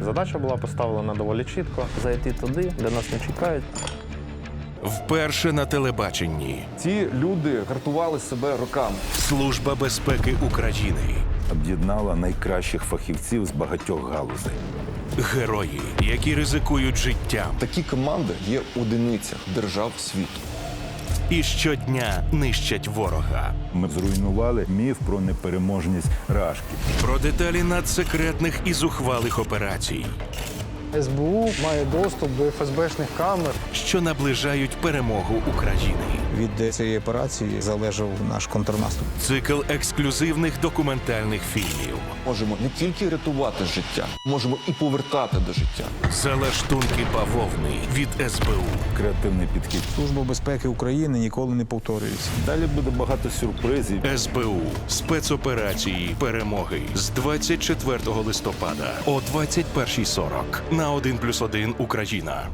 Задача була поставлена доволі чітко зайти туди, де нас не чекають. Вперше на телебаченні Ці люди гартували себе роками. Служба безпеки України. об'єднала найкращих фахівців з багатьох галузей. Герої, які ризикують життям Такі команди є одиницях держав світу. І щодня нищать ворога. Ми зруйнували міф про непереможність рашки. Про деталі надсекретних і зухвалих операцій, СБУ має доступ до ФСБшних камер. що наближають перемогу України. Від цієї операції залежав наш контрнаступ. Цикл ексклюзивних документальних фільмів. Можемо не тільки рятувати життя, можемо і повертати до життя. Залаштунки бавовни від СБУ. Креативний підхід. Служба безпеки України ніколи не повторюється. Далі буде багато сюрпризів. СБУ спецоперації перемоги з 24 листопада о 21.40 на 1+,1 Україна.